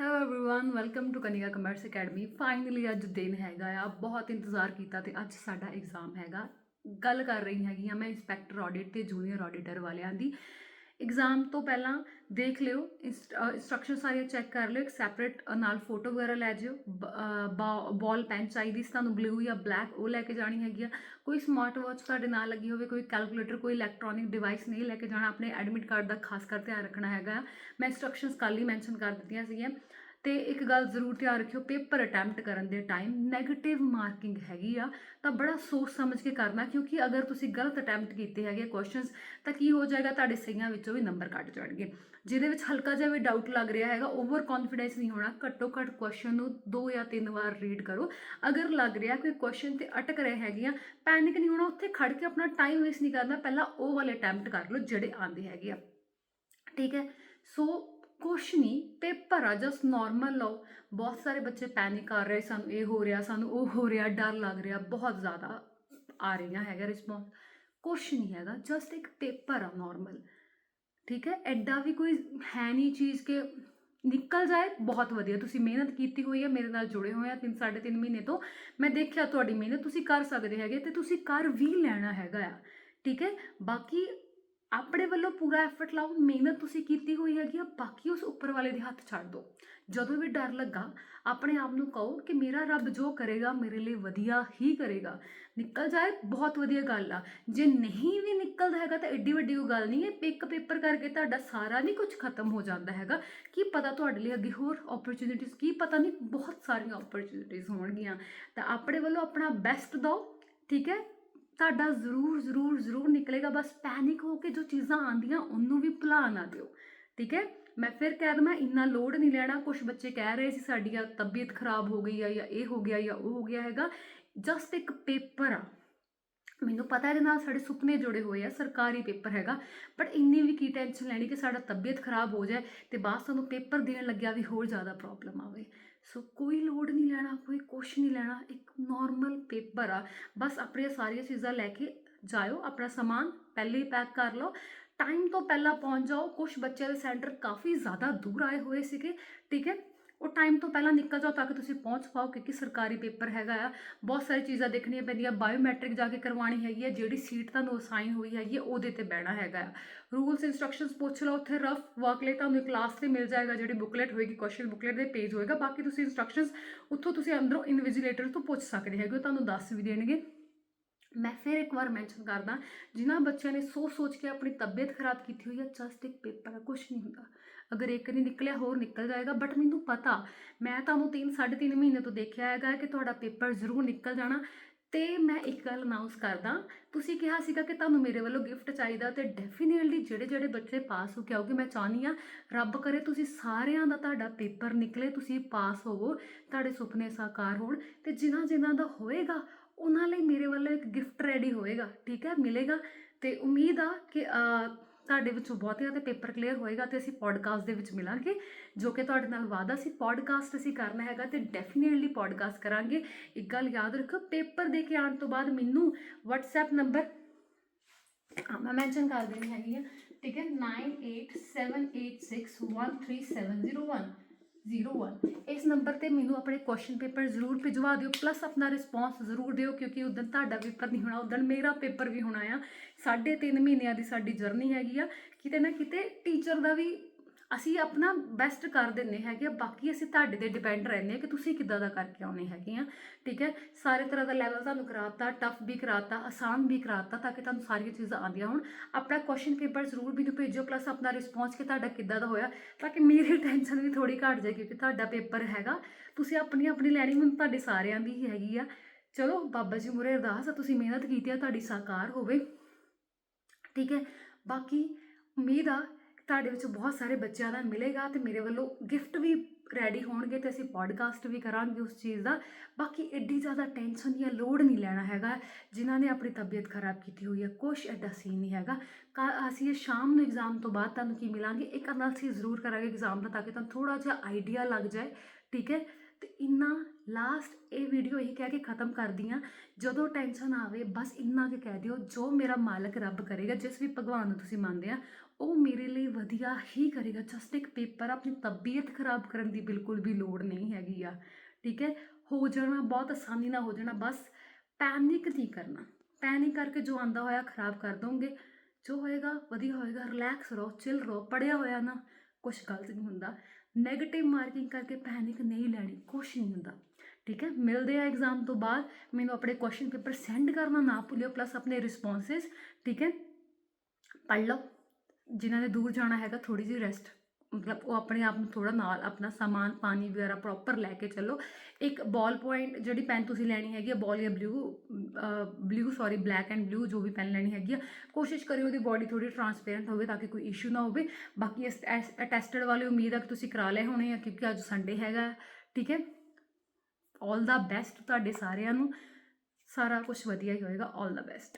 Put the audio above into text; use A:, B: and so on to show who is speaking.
A: hello everyone welcome to Kanika commerce academy finally ਅੱਜ ਦਿਨ ਹੈਗਾ ਆ ਬਹੁਤ ਇੰਤਜ਼ਾਰ ਕੀਤਾ ਤੇ ਅੱਜ ਸਾਡਾ ਐਗਜ਼ਾਮ ਹੈਗਾ ਗੱਲ ਕਰ ਰਹੀ ਹੈਗੀ ਆ ਮੈਂ ਇੰਸਪੈਕਟਰ ਆਡਿਟ ਤੇ ਜੂਨੀਅਰ ਆਡੀਟਰ ਵਾਲਿਆਂ ਦੀ ਐਗਜ਼ਾਮ ਤੋਂ ਪਹਿਲਾਂ ਦੇਖ ਲਿਓ ਇੰਸਟਰਕਸ਼ਨ ਸਾਰੀਆਂ ਚੈੱਕ ਕਰ ਲਿਓ, ਇੱਕ ਸੈਪਰੇਟ ਨਾਲ ਫੋਟੋ ਵਗੈਰਾ ਲੈ ਜਿਓ ਬਾਲ ਪੈਨ ਚਾਹੀਦੀ ਸੀ ਤੁਹਾਨੂੰ ਬਲੂ ਜਾਂ ਬਲੈਕ ਉਹ ਲੈ ਕੇ ਜਾਣੀ ਹੈਗੀ ਆ ਕੋਈ ਸਮਾਰਟ ਵਾਚ ਤੁਹਾਡੇ ਨਾਲ ਲੱਗੀ ਹੋਵੇ, ਕੋਈ ਕੈਲਕੂਲੇਟਰ ਕੋਈ ਇਲੈਕਟ੍ਰੋਨਿਕ ਡਿਵਾਈਸ ਨਹੀਂ ਲੈ ਕੇ ਜਾਣਾ, ਆਪਣੇ ਐਡਮਿਟ ਕਾਰਡ ਦਾ ਖਾਸ ਕਰ ਧਿਆਨ ਰੱਖਣਾ ਹੈਗਾ ਆ। ਮੈਂ ਇੰਸਟਰਕਸ਼ਨਸ ਕੱਲ੍ਹ ਹੀ ਮੈਂਸ਼ਨ ਕਰ ਦਿੱਤੀਆਂ ਸੀਗੀਆਂ ਤੇ ਇੱਕ ਗੱਲ ਜ਼ਰੂਰ ਧਿਆਨ ਰੱਖਿਓ, ਪੇਪਰ ਅਟੈਂਪਟ ਕਰਨ ਦੇ ਟਾਈਮ 네ਗੇਟਿਵ ਮਾਰਕਿੰਗ ਹੈਗੀ ਆ, ਤਾਂ ਬੜਾ ਸੋਚ ਸਮਝ ਕੇ ਕਰਨਾ, ਕਿਉਂਕਿ ਅਗਰ ਤੁਸੀਂ ਗਲਤ ਅਟੈਂਪਟ ਕੀਤੇ ਹੈਗੇ ਕੁਐਸਚਨਸ ਤਾਂ ਕੀ ਹੋ ਜਾਏਗਾ, ਤੁਹਾਡੇ ਸਹੀਆਂ ਵਿੱਚੋਂ ਵੀ ਨੰਬਰ ਕੱਟ ਜਾਣਗੇ। ਜਿਹਦੇ ਵਿੱਚ ਹਲਕਾ ਜਿਹਾ ਵੀ ਡਾਊਟ ਲੱਗ ਰਿਹਾ ਹੈਗਾ ਓਵਰ ਕੌਨਫੀਡੈਂਸ ਨਹੀਂ ਹੋਣਾ, ਘੱਟੋ ਘੱਟ ਕੁਐਸਚਨ ਨੂੰ ਦੋ ਜਾਂ ਤਿੰਨ ਵਾਰ ਰੀਡ ਕਰੋ। ਅਗਰ ਲੱਗ ਰਿਹਾ ਕੋਈ ਕੁਐਸਚਨ ਤੇ ਅਟਕ ਰਹੇ ਹੈਗੇ ਆ ਪੈਨਿਕ ਨਹੀਂ ਹੋਣਾ, ਉੱਥੇ ਖੜ ਕੇ ਆਪਣਾ ਟਾਈਮ ਵੇਸਟ ਨਹੀਂ ਕਰਨਾ, ਪਹਿਲਾਂ ਉਹ ਵਾਲੇ ਅਟੈਂਪਟ ਕਰ ਲਓ ਜਿਹੜੇ ਆਂਦੇ ਹੈਗੇ ਆ। ਠੀਕ ਹੈ? ਸੋ ਕੁਛ ਨਹੀਂ, ਪੇਪਰ ਆ ਜਸਟ ਨਾਰਮਲ ਲਓ ਬਹੁਤ ਸਾਰੇ ਬੱਚੇ ਪੈਨਿਕ ਕਰ ਰਹੇ ਸਾਨੂੰ, ਇਹ ਹੋ ਰਿਹਾ ਸਾਨੂੰ, ਉਹ ਹੋ ਰਿਹਾ, ਡਰ ਲੱਗ ਰਿਹਾ, ਬਹੁਤ ਜ਼ਿਆਦਾ ਆ ਰਹੀਆਂ ਹੈਗਾ ਰਿਸਪੌਂਸ ਕੁਛ ਨਹੀਂ ਹੈਗਾ ਜਸਟ ਇੱਕ ਪੇਪਰ ਆ ਨਾਰਮਲ ਠੀਕ ਹੈ ਐਡਾ ਵੀ ਕੋਈ ਹੈ ਨਹੀਂ ਚੀਜ਼ ਕਿ ਨਿਕਲ ਜਾਏ, ਬਹੁਤ ਵਧੀਆ। ਤੁਸੀਂ ਮਿਹਨਤ ਕੀਤੀ ਹੋਈ ਹੈ, ਮੇਰੇ ਨਾਲ ਜੁੜੇ ਹੋਏ ਆ 3 3.5 ਮਹੀਨੇ ਤੋਂ। ਮੈਂ ਦੇਖਿਆ ਤੁਹਾਡੀ ਮਿਹਨਤ, ਤੁਸੀਂ ਕਰ ਸਕਦੇ ਹੈਗੇ ਤੇ ਤੁਸੀਂ ਕਰ ਵੀ ਲੈਣਾ ਹੈਗਾ ਆ। ਠੀਕ ਹੈ, ਬਾਕੀ ਆਪਣੇ ਵੱਲੋਂ ਪੂਰਾ ਐਫਰਟ ਲਾਓ, ਮਿਹਨਤ ਤੁਸੀਂ ਕੀਤੀ ਹੋਈ ਹੈਗੀ ਆ, ਬਾਕੀ ਉਸ ਉੱਪਰ ਵਾਲੇ ਦੇ ਹੱਥ ਛੱਡ ਦਿਓ। ਜਦੋਂ ਵੀ ਡਰ ਲੱਗਾ, ਆਪਣੇ ਆਪ ਨੂੰ ਕਹੋ ਕਿ ਮੇਰਾ ਰੱਬ ਜੋ ਕਰੇਗਾ, ਮੇਰੇ ਲਈ ਵਧੀਆ ਹੀ ਕਰੇਗਾ। ਨਿਕਲ ਜਾਏ, ਬਹੁਤ ਵਧੀਆ ਗੱਲ ਆ। ਜੇ ਨਹੀਂ ਵੀ ਨਿਕਲਦਾ ਹੈਗਾ ਤਾਂ ਐਡੀ ਵੱਡੀ ਕੋਈ ਗੱਲ ਨਹੀਂ ਹੈ। ਪਿਕ ਪੇਪਰ ਕਰਕੇ ਤੁਹਾਡਾ ਸਾਰਾ ਨਹੀਂ ਕੁਝ ਖਤਮ ਹੋ ਜਾਂਦਾ ਹੈਗਾ। ਕੀ ਪਤਾ ਤੁਹਾਡੇ ਲਈ ਅੱਗੇ ਹੋਰ ਓਪਰਚ्युनिटीज ਕੀ ਪਤਾ ਨਹੀਂ, ਬਹੁਤ ਸਾਰੀਆਂ ਓਪਰਚ्युनिटीज ਹੋਣਗੀਆਂ। ਤਾਂ ਆਪਣੇ ਵੱਲੋਂ ਆਪਣਾ ਬੈਸਟ ਦਿਓ, ਠੀਕ ਹੈ? ਤੁਹਾਡਾ ਜ਼ਰੂਰ ਜ਼ਰੂਰ ਜ਼ਰੂਰ ਨਿਕਲੇਗਾ। ਬਸ ਪੈਨਿਕ ਹੋ ਕੇ ਜੋ ਚੀਜ਼ਾਂ ਆਂਦੀਆਂ ਉਹਨੂੰ ਵੀ ਭੁਲਾ ਨਾ ਦਿਓ। ਠੀਕ ਹੈ? ਮੈਂ ਫਿਰ ਕਹਿ ਦਵਾਂ, ਇੰਨਾ ਲੋਡ ਨਹੀਂ ਲੈਣਾ। ਕੁਝ ਬੱਚੇ ਕਹਿ ਰਹੇ ਸੀ ਸਾਡੀ ਆ ਤਬੀਅਤ ਖਰਾਬ ਹੋ ਗਈ ਆ ਜਾਂ ਇਹ ਹੋ ਗਿਆ ਜਾਂ ਉਹ ਹੋ ਗਿਆ ਹੈਗਾ। ਜਸਟ ਇੱਕ ਪੇਪਰ ਆ। ਮੈਨੂੰ ਪਤਾ ਇਹਦੇ ਨਾਲ ਸਾਡੇ ਸੁਪਨੇ ਜੁੜੇ ਹੋਏ ਆ, ਸਰਕਾਰੀ ਪੇਪਰ ਹੈਗਾ। ਬਟ ਇੰਨੀ ਵੀ ਕੀ ਟੈਨਸ਼ਨ ਲੈਣੀ ਕਿ ਸਾਡਾ ਤਬੀਅਤ ਖਰਾਬ ਹੋ ਜਾਏ ਤੇ ਬਾਅਦ ਸਾਨੂੰ ਪੇਪਰ ਦੇਣ ਲੱਗਿਆ ਵੀ ਹੋਰ ਜ਼ਿਆਦਾ ਪ੍ਰੋਬਲਮ ਆਵੇ। ਸੋ ਕੋਈ ਲੋਡ ਨਹੀਂ ਲੈਣਾ, ਕੋਈ ਕੁਛ ਨਹੀਂ ਲੈਣਾ, ਇੱਕ ਨਾਰਮਲ ਪੇਪਰ ਆ। ਬਸ ਆਪਣੀਆਂ ਸਾਰੀਆਂ ਚੀਜ਼ਾਂ ਲੈ ਕੇ ਜਾਇਓ, ਆਪਣਾ ਸਮਾਨ ਪਹਿਲੇ ਹੀ ਪੈਕ ਕਰ ਲਓ। ਟਾਈਮ ਤੋਂ ਪਹਿਲਾਂ ਪਹੁੰਚ ਜਾਓ। ਕੁਝ ਬੱਚਿਆਂ ਦੇ ਸੈਂਟਰ ਕਾਫੀ ਜ਼ਿਆਦਾ ਦੂਰ ਆਏ ਹੋਏ ਸੀਗੇ, ਠੀਕ ਹੈ? ਉਹ ਟਾਈਮ ਤੋਂ ਪਹਿਲਾਂ ਨਿਕਲ ਜਾਓ ਤਾਂ ਕਿ ਤੁਸੀਂ ਪਹੁੰਚ ਪਾਓ, ਕਿਉਂਕਿ ਸਰਕਾਰੀ ਪੇਪਰ ਹੈਗਾ ਆ। ਬਹੁਤ ਸਾਰੀ ਚੀਜ਼ਾਂ ਦੇਖਣੀਆਂ ਪੈਂਦੀਆਂ। ਬਾਇਓਮੈਟ੍ਰਿਕ ਜਾ ਕੇ ਕਰਵਾਉਣੀ ਹੈਗੀ ਹੈ ਜਿਹੜੀ ਸੀਟ ਤੁਹਾਨੂੰ ਅਸਾਈਨ ਹੋਈ ਹੈਗੀ ਹੈ ਉਹਦੇ ਤੇ ਬਹਿਣਾ ਹੈਗਾ ਆ। ਰੂਲਸ ਇਨਸਟਰਕਸ਼ਨਸ ਪੁੱਛ ਲਓ, ਉੱਥੇ ਰਫ ਵਰਕ ਲਈ ਤੁਹਾਨੂੰ ਕਲਾਸ ਤੇ ਮਿਲ ਜਾਏਗਾ, ਜਿਹੜੀ ਬੁਕਲੇਟ ਹੋਏਗੀ ਕੁਐਸਚਨ ਬੁਕਲੇਟ ਦੇ ਪੇਜ ਹੋਏਗਾ। ਬਾਕੀ ਤੁਸੀਂ ਇਨਸਟਰਕਸ਼ਨਸ ਉੱਥੋਂ ਤੁਸੀਂ ਅੰਦਰੋਂ ਇਨਵਿਜੀਲੇਟਰ ਤੋਂ ਪੁੱਛ ਸਕਦੇ ਹੈਗੇ, ਉਹ ਤੁਹਾਨੂੰ ਦੱਸ ਵੀ ਦੇਣਗੇ। ਮੈਂ ਫਿਰ ਇੱਕ ਵਾਰ ਮੈਂਸ਼ਨ ਕਰਦਾ, ਜਿਨ੍ਹਾਂ ਬੱਚਿਆਂ ਨੇ ਸੋਚ ਸੋਚ ਕੇ ਆਪਣੀ ਤਬੀਅਤ ਖਰਾਬ ਕੀਤੀ ਹੋਈ ਹੈ ਜਸਟ ਇੱਕ ਪੇਪਰ ਹੈ ਕੁਝ ਨਹੀਂ ਹੁੰਦਾ। ਅਗਰ ਇੱਕ ਨਹੀਂ ਨਿਕਲਿਆ, ਹੋਰ ਨਿਕਲ ਜਾਏਗਾ ਬਟ ਮੈਨੂੰ ਪਤਾ, ਮੈਂ ਤੁਹਾਨੂੰ 3 3.5 ਮਹੀਨੇ ਤੋਂ ਦੇਖਿਆ ਹੈਗਾ ਕਿ ਤੁਹਾਡਾ ਪੇਪਰ ਜ਼ਰੂਰ ਨਿਕਲ ਜਾਣਾ। ਤੇ ਮੈਂ ਇੱਕ ਗੱਲ ਅਨਾਉਂਸ ਕਰਦਾ, ਤੁਸੀਂ ਕਿਹਾ ਸੀਗਾ ਕਿ ਤੁਹਾਨੂੰ ਮੇਰੇ ਵੱਲੋਂ ਗਿਫਟ ਚਾਹੀਦਾ ਤੇ ਡੈਫੀਨਿਟਲੀ ਜਿਹੜੇ ਜਿਹੜੇ ਬੱਚੇ ਪਾਸ ਹੋ ਕੇ ਆਓਗੇ ਮੈਂ ਚਾਹਨੀ ਆ ਰੱਬ ਕਰੇ ਤੁਸੀਂ ਸਾਰਿਆਂ ਦਾ ਤੁਹਾਡਾ ਪੇਪਰ ਨਿਕਲੇ, ਤੁਸੀਂ ਪਾਸ ਹੋਵੋ, ਤੁਹਾਡੇ ਸੁਪਨੇ ਸਾਕਾਰ ਹੋਣ ਤੇ ਜਿਨ੍ਹਾਂ ਜਿਨ੍ਹਾਂ ਦਾ ਹੋਏਗਾ, ਉਹਨਾਂ ਲਈ ਮੇਰੇ ਵੱਲੋਂ ਇੱਕ ਗਿਫਟ ਰੈਡੀ ਹੋਏਗਾ, ਠੀਕ ਹੈ, ਮਿਲੇਗਾ ਤੇ ਉਮੀਦ ਆ ਕਿ ਤੁਹਾਡੇ ਵਿੱਚੋਂ ਬਹੁਤਿਆਂ ਦੇ ਪੇਪਰ ਕਲੀਅਰ ਹੋਏਗਾ ਤੇ ਅਸੀਂ ਪੋਡਕਾਸਟ ਦੇ ਵਿੱਚ ਮਿਲਾਂਗੇ, ਜੋ ਕਿ ਤੁਹਾਡੇ ਨਾਲ ਵਾਅਦਾ ਸੀ ਪੋਡਕਾਸਟ ਅਸੀਂ ਕਰਨਾ ਹੈਗਾ ਤੇ ਡੈਫੀਨਿਟਲੀ ਪੋਡਕਾਸਟ ਕਰਾਂਗੇ। ਇੱਕ ਗੱਲ ਯਾਦ ਰੱਖੋ, ਪੇਪਰ ਦੇ ਕੇ ਆਉਣ ਤੋਂ ਬਾਅਦ ਮੈਨੂੰ WhatsApp ਨੰਬਰ ਮੈਂ ਮੈਂਸ਼ਨ ਕਰ ਦੇਣੀ ਹੈਗੀ ਆ। ਠੀਕ ਹੈ 9878613701 01 ਇਸ ਨੰਬਰ ਤੇ ਮੈਨੂੰ ਆਪਣੇ ਕੁਐਸਚਨ ਪੇਪਰ ਜ਼ਰੂਰ ਭਿਜਵਾ ਦਿਓ ਪਲੱਸ ਆਪਣਾ ਰਿਸਪੌਂਸ ਜ਼ਰੂਰ ਦਿਓ, ਕਿਉਂਕਿ ਉਦੋਂ ਤੁਹਾਡਾ ਪੇਪਰ ਨਹੀਂ ਹੋਣਾ ਉਦੋਂ ਮੇਰਾ ਪੇਪਰ ਵੀ ਹੋਣਾ ਆ। ਸਾਢੇ ਤਿੰਨ ਮਹੀਨਿਆਂ ਦੀ ਸਾਡੀ ਜਰਨੀ ਹੈਗੀ ਆ। ਕਿਤੇ ਨਾ ਕਿਤੇ ਟੀਚਰ ਦਾ ਵੀ ਅਸੀਂ ਆਪਣਾ ਬੈਸਟ ਕਰ ਦਿੰਨੇ ਹੈਗੇ ਆ, ਬਾਕੀ ਅਸੀਂ ਤੁਹਾਡੇ ਤੇ ਡਿਪੈਂਡ ਰਹਿੰਦੇ ਆ ਕਿ ਤੁਸੀਂ ਕਿੱਦਾਂ ਦਾ ਕਰਕੇ ਆਉਣੇ ਹੈਗੇ ਆ, ਠੀਕ ਹੈ? ਸਾਰੇ ਤਰ੍ਹਾਂ ਦਾ ਲੈਵਲ ਤੁਹਾਨੂੰ ਕਰਾਤਾ ਟਫ ਵੀ ਕਰਾਤਾ, ਆਸਾਨ ਵੀ ਕਰਾਤਾ ਤਾਂ ਕਿ ਤੁਹਾਨੂੰ ਸਾਰੀਆਂ ਚੀਜ਼ਾਂ ਆਉਂਦੀਆਂ ਹੋਣ। ਆਪਣਾ ਕੁਐਸਚਨ ਪੇਪਰ ਜ਼ਰੂਰ ਮੈਨੂੰ ਭੇਜੋ ਪਲੱਸ ਆਪਣਾ ਰਿਸਪੌਂਸ ਕਿ ਤੁਹਾਡਾ ਕਿੱਦਾਂ ਦਾ ਹੋਇਆ, ਤਾਂ ਕਿ ਮੇਰੀ ਟੈਨਸ਼ਨ ਵੀ ਥੋੜੀ ਘਟ ਜਾਏ ਕਿਉਂਕਿ ਤੁਹਾਡਾ ਪੇਪਰ ਹੈਗਾ। ਤੁਸੀਂ ਆਪਣੀ ਆਪਣੀ ਲੈਣੀ ਮੈਨੂੰ ਤੁਹਾਡੇ ਸਾਰਿਆਂ ਦੀ ਹੀ ਹੈਗੀ ਆ। ਚਲੋ, ਬਾਬਾ ਜੀ ਮੁਰੇ ਅਰਦਾਸ ਆ, ਤੁਸੀਂ ਮਿਹਨਤ ਕੀਤੀ ਆ, ਤੁਹਾਡੀ ਸਾਕਾਰ ਹੋਵੇ। ਠੀਕ ਹੈ? ਬਾਕੀ ਉਮੀਦ ਆ ਤੁਹਾਡੇ ਵਿੱਚ ਬਹੁਤ ਸਾਰੇ ਬੱਚਿਆਂ ਦਾ ਮਿਲੇਗਾ ਤੇ ਮੇਰੇ ਵੱਲੋਂ ਗਿਫਟ ਵੀ ਰੈਡੀ ਹੋਣਗੇ ਤੇ ਅਸੀਂ ਪੋਡਕਾਸਟ ਵੀ ਕਰਾਂਗੇ ਉਸ ਚੀਜ਼ ਦਾ। ਬਾਕੀ ਐਡੀ ਜ਼ਿਆਦਾ ਟੈਨਸ਼ਨ ਜਾਂ ਲੋਡ ਨਹੀਂ ਲੈਣਾ ਹੈਗਾ, ਜਿਨ੍ਹਾਂ ਨੇ ਆਪਣੀ ਤਬੀਅਤ ਖਰਾਬ ਕੀਤੀ ਹੋਈ ਹੈ, ਕੁਛ ਐਡਾ ਸੀਨ ਨਹੀਂ ਹੈਗਾ। ਕਾ- ਅਸੀਂ ਇਹ ਸ਼ਾਮ ਨੂੰ ਐਗਜ਼ਾਮ ਤੋਂ ਬਾਅਦ ਤੁਹਾਨੂੰ ਕੀ ਮਿਲਾਂਗੇ, ਇੱਕ ਅਨਾਲਿਸਿਸ ਜ਼ਰੂਰ ਕਰਾਂਗੇ ਐਗਜ਼ਾਮ ਦਾ ਤਾਂ ਕਿ ਤੁਹਾਨੂੰ ਥੋੜਾ ਜਿਹਾ ਆਈਡੀਆ ਲੱਗ ਜਾਏ, ਠੀਕ ਹੈ? ਤੇ ਇੰਨਾ ਲਾਸਟ ਇਹ ਵੀਡੀਓ ਇਹੀ ਕਹਿ ਕੇ ਖਤਮ ਕਰਦੀ ਆ ਜਦੋਂ ਟੈਨਸ਼ਨ ਆਵੇ ਬਸ ਇੰਨਾ ਕਿ ਕਹਿ ਦਿਓ, ਜੋ ਮੇਰਾ ਮਾਲਕ ਰੱਬ ਕਰੇਗਾ, ਜਿਸ ਵੀ ਭਗਵਾਨ ਨੂੰ ਤੁਸੀਂ ਮੰਨਦੇ ਆ, ਉਹ ਮੇਰੇ ਲਈ ਵਧੀਆ ਹੀ ਕਰੇਗਾ ਜਸਟ ਇੱਕ ਪੇਪਰ ਆਪਣੀ ਤਬੀਅਤ ਖਰਾਬ ਕਰਨ ਦੀ ਬਿਲਕੁਲ ਵੀ ਲੋੜ ਨਹੀਂ ਹੈਗੀ ਆ, ਠੀਕ ਹੈ? ਹੋ ਜਾਣਾ, ਬਹੁਤ ਆਸਾਨੀ ਨਾਲ ਹੋ ਜਾਣਾ, ਬਸ ਪੈਨਿਕ ਨਹੀਂ ਕਰਨਾ ਪੈਨਿਕ ਕਰਕੇ ਜੋ ਆਂਦਾ ਹੋਇਆ ਖਰਾਬ ਕਰ ਦੋਗੇ, ਜੋ ਹੋਏਗਾ ਵਧੀਆ ਹੋਏਗਾ ਰਿਲੈਕਸ ਰਹੋ ਚਿਲ ਰਹੋ ਪੜਿਆ ਹੋਇਆ ਨਾ ਕੁਝ ਗਲਤ ਨਹੀਂ ਹੁੰਦਾ। 네ਗੇਟਿਵ ਮਾਰਕਿੰਗ ਕਰਕੇ ਪੈਨਿਕ ਨਹੀਂ ਲੈਣੀ ਕੁਝ ਨਹੀਂ ਹੁੰਦਾ। ਠੀਕ ਹੈ? ਮਿਲਦੇ ਆ ਐਗਜ਼ਾਮ ਤੋਂ ਬਾਅਦ, ਮੈਨੂੰ ਆਪਣੇ ਕੁਐਸਚਨ ਪੇਪਰ ਸੈਂਡ ਕਰਨਾ ਨਾ ਭੁੱਲਿਓ ਪਲੱਸ ਆਪਣੇ ਰਿਸਪੌਂਸਸ ਠੀਕ ਹੈ? ਪੜ੍ਹ ਲਓ। ਜਿਨ੍ਹਾਂ ਨੇ ਦੂਰ ਜਾਣਾ ਹੈਗਾ ਥੋੜੀ ਜਿਹੀ ਰੈਸਟ ਮਤਲਬ ਉਹ ਆਪਣੇ ਆਪ ਨੂੰ ਥੋੜਾ ਨਾਲ ਆਪਣਾ ਸਾਮਾਨ, ਪਾਣੀ ਵਗੈਰਾ ਪ੍ਰੋਪਰ ਲੈ ਕੇ ਚੱਲੋ। ਇੱਕ ਬਾਲ ਪੁਆਇੰਟ ਜਿਹੜੀ ਪੈਨ ਤੁਸੀਂ ਲੈਣੀ ਹੈਗੀ ਆ ਬਾਲ ਜਾਂ blue blue sorry black and blue ਜੋ ਵੀ ਪੈਨ ਲੈਣੀ ਹੈਗੀ ਆ, ਕੋਸ਼ਿਸ਼ ਕਰਿਓ ਉਹਦੀ ਬਾਡੀ ਥੋੜੀ ਟਰਾਂਸਪੇਰੈਂਟ ਹੋਵੇ ਤਾਂ ਕਿ ਕੋਈ ਇਸ਼ੂ ਨਾ ਹੋਵੇ। ਬਾਕੀ ਇਸ ਅਟੈਸਟਡ ਵਾਲੇ ਉਮੀਦ ਆ ਕਿ ਤੁਸੀਂ ਕਰਾ ਲਏ ਹੋਣੇ ਆ, ਕਿਉਂਕਿ ਅੱਜ ਸੰਡੇ ਹੈਗਾ, ਠੀਕ ਹੈ? ਆਲ ਦਾ ਬੈਸਟ ਤੁਹਾਡੇ ਸਾਰਿਆਂ ਨੂੰ। ਸਾਰਾ ਕੁਝ ਵਧੀਆ ਹੀ ਹੋਏਗਾ ਆਲ ਦਾ ਬੈਸਟ